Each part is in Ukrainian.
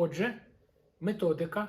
Отже, методика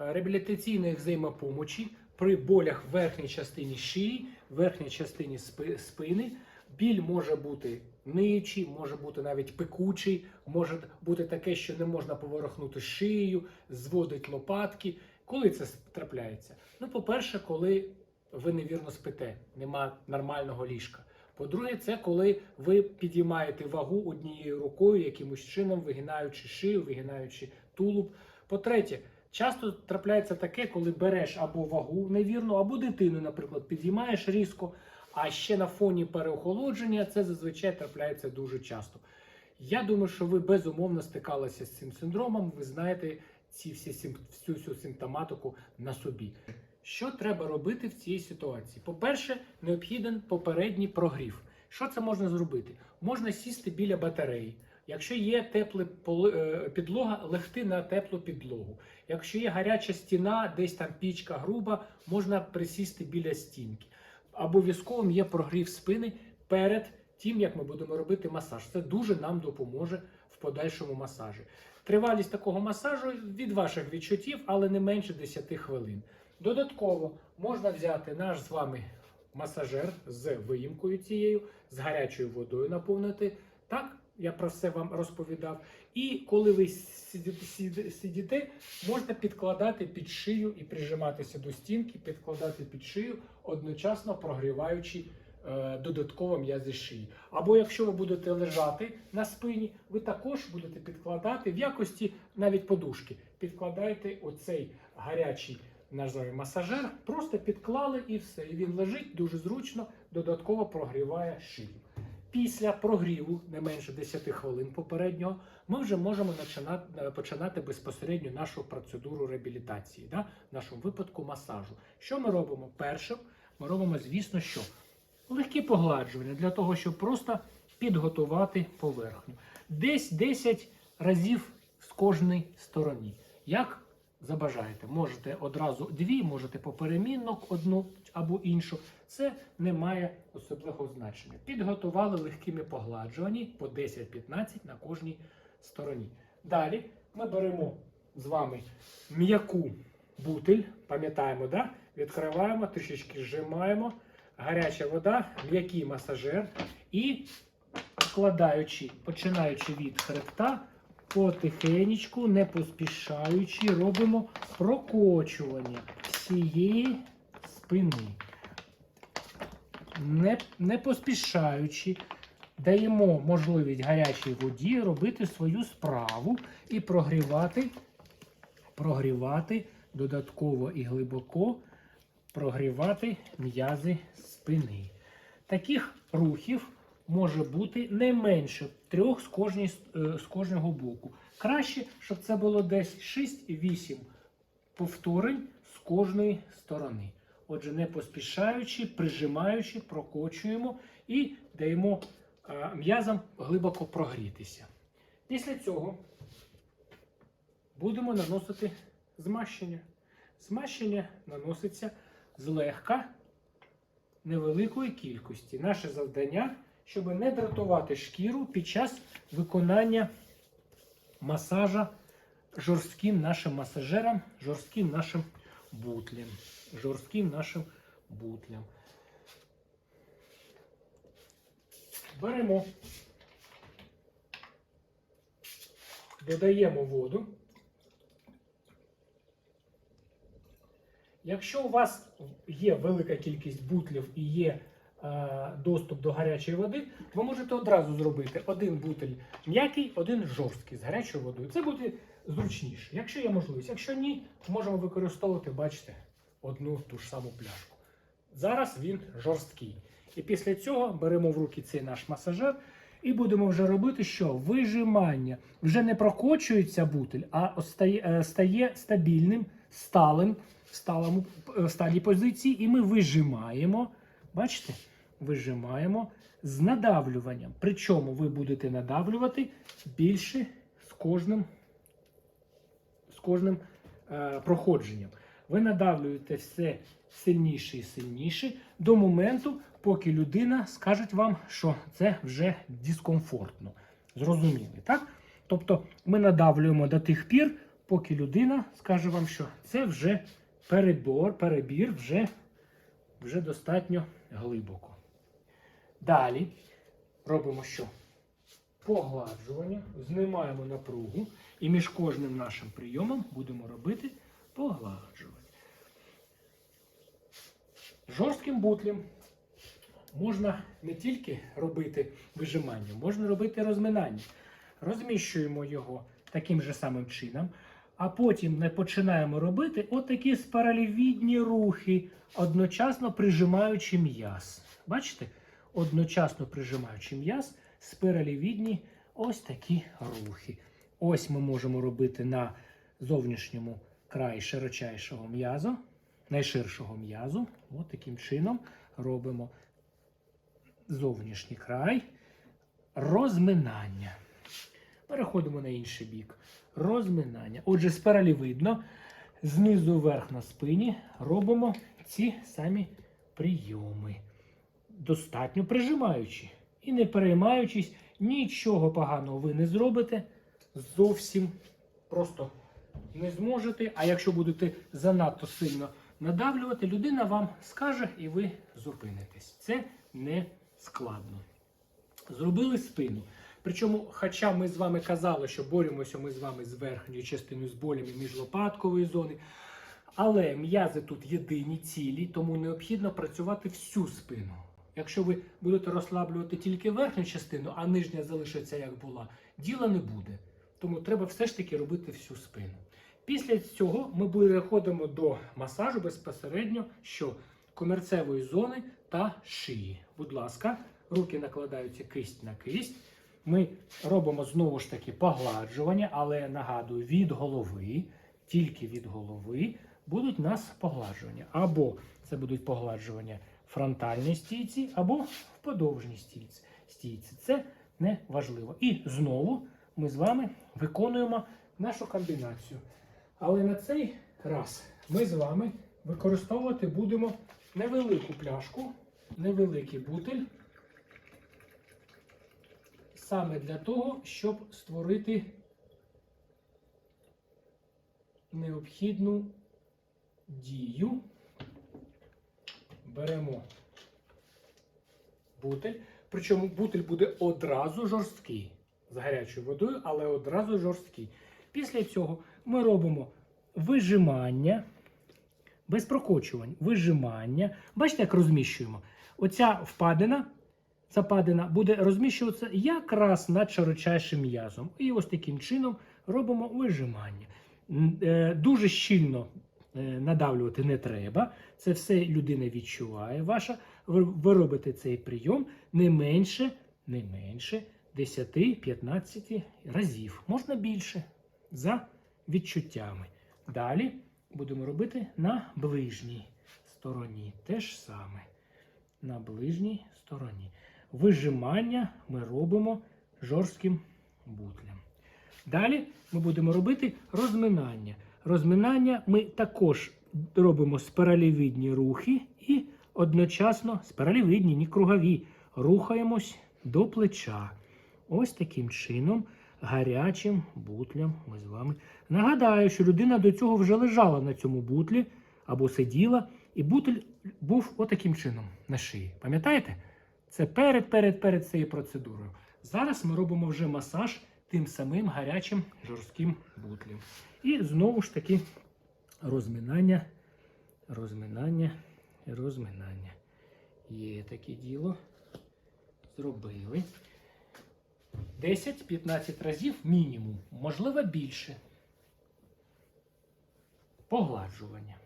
е, реабілітаційної взаємопомочі при болях в верхній частині шиї, верхній частині спини. Біль може бути ниючий, може бути навіть пекучий, може бути таке, що не можна поворухнути шиєю, зводить лопатки. Коли це трапляється? Ну, по-перше, коли ви невірно спите, нема нормального ліжка. По-друге, це коли ви підіймаєте вагу однією рукою, якимось чином, вигинаючи шию, вигинаючи тулуб. По-третє, часто трапляється таке, коли береш або вагу невірну, або дитину, наприклад, підіймаєш різко. А ще на фоні переохолодження це зазвичай трапляється дуже часто. Я думаю, що ви безумовно стикалися з цим синдромом. Ви знаєте ці всі сим- всю симптоматику на собі. Що треба робити в цій ситуації? По-перше, необхіден попередній прогрів. Що це можна зробити? Можна сісти біля батареї. Якщо є тепла підлога, легти на теплу підлогу. Якщо є гаряча стіна, десь там пічка груба, можна присісти біля стінки. Обов'язковим є прогрів спини перед тим, як ми будемо робити масаж. Це дуже нам допоможе в подальшому масажі. Тривалість такого масажу від ваших відчуттів, але не менше 10 хвилин. Додатково можна взяти наш з вами масажер з виїмкою цією, з гарячою водою наповнити. Так, я про все вам розповідав. І коли ви сидите, можна підкладати під шию і прижиматися до стінки, підкладати під шию, одночасно прогріваючи е, додатково м'язи шиї. Або якщо ви будете лежати на спині, ви також будете підкладати в якості навіть подушки. Підкладайте оцей гарячий наш масажер, просто підклали і все. І він лежить дуже зручно, додатково прогріває шию. Після прогріву не менше 10 хвилин попереднього ми вже можемо починати, починати безпосередньо нашу процедуру реабілітації, да? в нашому випадку масажу. Що ми робимо? Перше, ми робимо, звісно, що легкі погладжування для того, щоб просто підготувати поверхню. Десь 10 разів з кожної сторони. Як забажаєте, можете одразу дві, можете поперемінно одну або іншу. Це не має особливого значення. Підготували легкими погладжуванні по 10-15 на кожній стороні. Далі ми беремо з вами м'яку бутиль, пам'ятаємо, да? відкриваємо, трішечки зжимаємо, гаряча вода, м'який масажер і вкладаючи, починаючи від хребта, потихенечку, не поспішаючи, робимо прокочування всієї спини. Не, не поспішаючи, даємо можливість гарячій воді робити свою справу і прогрівати, прогрівати додатково і глибоко прогрівати м'язи спини. Таких рухів може бути не менше трьох з, кожній, е, з кожного боку. Краще, щоб це було десь 6-8 повторень з кожної сторони. Отже, не поспішаючи, прижимаючи, прокочуємо і даємо е, м'язам глибоко прогрітися. Після цього будемо наносити змащення. Змащення наноситься злегка невеликої кількості. Наше завдання, щоб не дратувати шкіру під час виконання масажа жорстким нашим масажером, жорстким нашим бутлем. Жорстким нашим бутлем. Беремо, додаємо воду. Якщо у вас є велика кількість бутлів і є доступ до гарячої води, ви можете одразу зробити один бутиль м'який, один жорсткий з гарячою водою. Це буде зручніше, якщо є можливість. Якщо ні, можемо використовувати, бачите, одну ту ж саму пляшку. Зараз він жорсткий. І після цього беремо в руки цей наш масажер і будемо вже робити що? Вижимання. Вже не прокочується бутиль, а стає, е, стабільним, сталим, е, в сталій позиції, і ми вижимаємо. Бачите? Вижимаємо з надавлюванням. Причому ви будете надавлювати більше з кожним, з кожним е, проходженням. Ви надавлюєте все сильніше і сильніше до моменту, поки людина скаже вам, що це вже дискомфортно. Зрозуміли, так? Тобто ми надавлюємо до тих пір, поки людина скаже вам, що це вже перебор, перебір вже, вже достатньо глибоко. Далі робимо що? Погладжування, знімаємо напругу і між кожним нашим прийомом будемо робити погладжування. Жорстким бутлем можна не тільки робити вижимання, можна робити розминання. Розміщуємо його таким же самим чином, а потім не починаємо робити отакі спаралівідні рухи, одночасно прижимаючи м'яз. Бачите? Одночасно прижимаючи м'яз, спиралівідні ось такі рухи. Ось ми можемо робити на зовнішньому краї широчайшого м'язу, найширшого м'язу. Ось таким чином робимо зовнішній край, розминання. Переходимо на інший бік. Розминання. Отже, спиралівидно, знизу вверх на спині робимо ці самі прийоми. Достатньо прижимаючи. І не переймаючись, нічого поганого ви не зробите. Зовсім просто не зможете. А якщо будете занадто сильно надавлювати, людина вам скаже і ви зупинитесь. Це не складно. Зробили спину. Причому, хоча ми з вами казали, що боремося ми з вами з верхньою частиною з болями міжлопаткової зони, але м'язи тут єдині, цілі, тому необхідно працювати всю спину. Якщо ви будете розслаблювати тільки верхню частину, а нижня залишиться як була, діла не буде. Тому треба все ж таки робити всю спину. Після цього ми переходимо до масажу безпосередньо що комерцевої зони та шиї. Будь ласка, руки накладаються кисть на кисть. Ми робимо знову ж таки погладжування, але нагадую, від голови, тільки від голови будуть нас погладжування. Або це будуть погладжування фронтальній стійці, або в подовжній стійці. Це не важливо. І знову ми з вами виконуємо нашу комбінацію. Але на цей раз ми з вами використовувати будемо невелику пляшку, невеликий бутиль. Саме для того, щоб створити необхідну дію. Беремо бутиль. Причому бутиль буде одразу жорсткий з гарячою водою, але одразу жорсткий. Після цього ми робимо вижимання, без прокочувань, вижимання. Бачите, як розміщуємо? Оця впадина, западина буде розміщуватися якраз над широчайшим м'язом. І ось таким чином робимо вижимання. Е, Дуже щільно е, надавлювати не треба. Це все людина відчуває. Ваша. Ви, робите цей прийом не менше, не менше 10-15 разів. Можна більше за відчуттями. Далі будемо робити на ближній стороні. Те ж саме. На ближній стороні. Вижимання ми робимо жорстким бутлем. Далі ми будемо робити розминання. Розминання ми також робимо спиралівидні рухи і одночасно спиралівидні, не кругові. Рухаємось до плеча. Ось таким чином, гарячим бутлем ми з вами. Нагадаю, що людина до цього вже лежала на цьому бутлі або сиділа, і бутель був отаким чином на шиї. Пам'ятаєте? Це перед, перед, перед цією процедурою. Зараз ми робимо вже масаж тим самим гарячим жорстким бутлем. І знову ж таки розминання, розминання, розминання. Є таке діло. Зробили. 10-15 разів мінімум, можливо більше. Погладжування.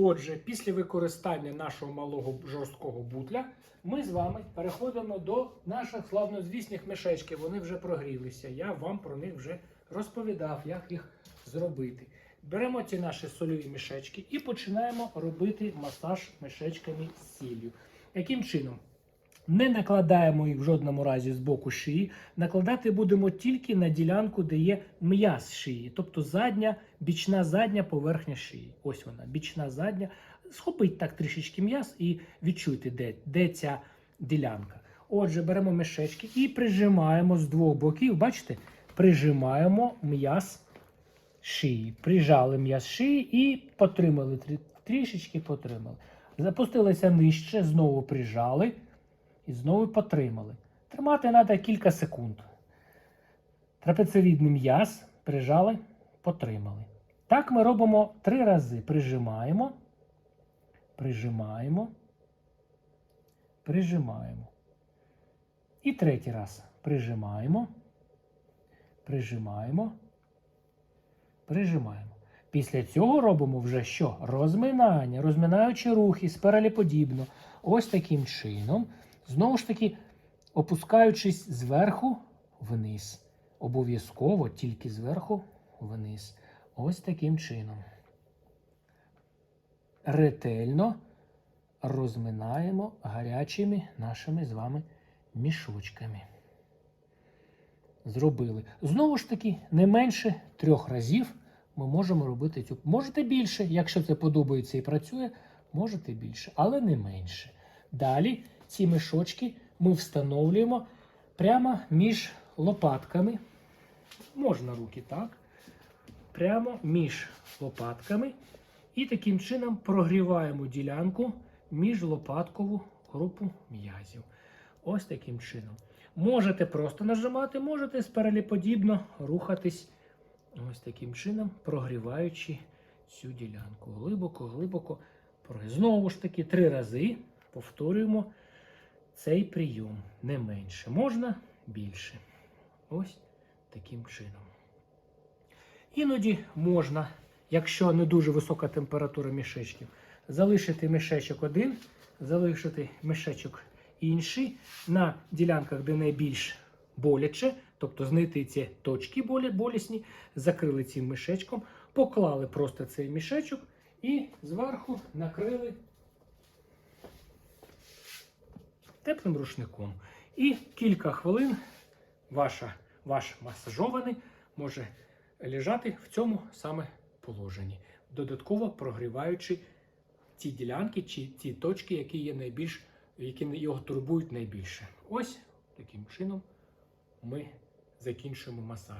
Отже, після використання нашого малого жорсткого бутля ми з вами переходимо до наших славнозвісних мішечків. Вони вже прогрілися. Я вам про них вже розповідав, як їх зробити. Беремо ці наші сольові мішечки і починаємо робити масаж мішечками з сіллю. Яким чином? Не накладаємо їх в жодному разі з боку шиї. Накладати будемо тільки на ділянку, де є м'яз шиї, тобто задня, бічна задня поверхня шиї. Ось вона, бічна задня. Схопить так трішечки м'яз і відчуйте, де, де ця ділянка. Отже, беремо мішечки і прижимаємо з двох боків. Бачите, прижимаємо м'яз шиї. Прижали м'яз шиї і потримали трішечки потримали. Запустилися нижче, знову прижали і знову потримали. Тримати треба кілька секунд. Трапецевідний м'яз прижали, потримали. Так ми робимо три рази. Прижимаємо, прижимаємо, прижимаємо. І третій раз прижимаємо, прижимаємо, прижимаємо. Після цього робимо вже що? Розминання, розминаючи рухи спиралеподібно. Ось таким чином. Знову ж таки, опускаючись зверху вниз. Обов'язково тільки зверху вниз. Ось таким чином. Ретельно розминаємо гарячими нашими з вами мішочками. Зробили. Знову ж таки, не менше трьох разів ми можемо робити цю. Можете більше, якщо це подобається і працює, можете більше, але не менше. Далі ці мішочки ми встановлюємо прямо між лопатками. Можна руки так. Прямо між лопатками. І таким чином прогріваємо ділянку між лопаткову групу м'язів. Ось таким чином. Можете просто нажимати, можете спиралеподібно рухатись ось таким чином, прогріваючи цю ділянку. Глибоко, глибоко. Знову ж таки, три рази повторюємо цей прийом. Не менше. Можна більше. Ось таким чином. Іноді можна, якщо не дуже висока температура мішечків, залишити мішечок один, залишити мішечок інший на ділянках, де найбільш боляче, тобто знайти ці точки болі, болісні, закрили цим мішечком, поклали просто цей мішечок і зверху накрили теплим рушником. І кілька хвилин ваша, ваш масажований може лежати в цьому саме положенні, додатково прогріваючи ті ділянки чи ті точки, які є найбільш, які його турбують найбільше. Ось таким чином ми закінчуємо масаж.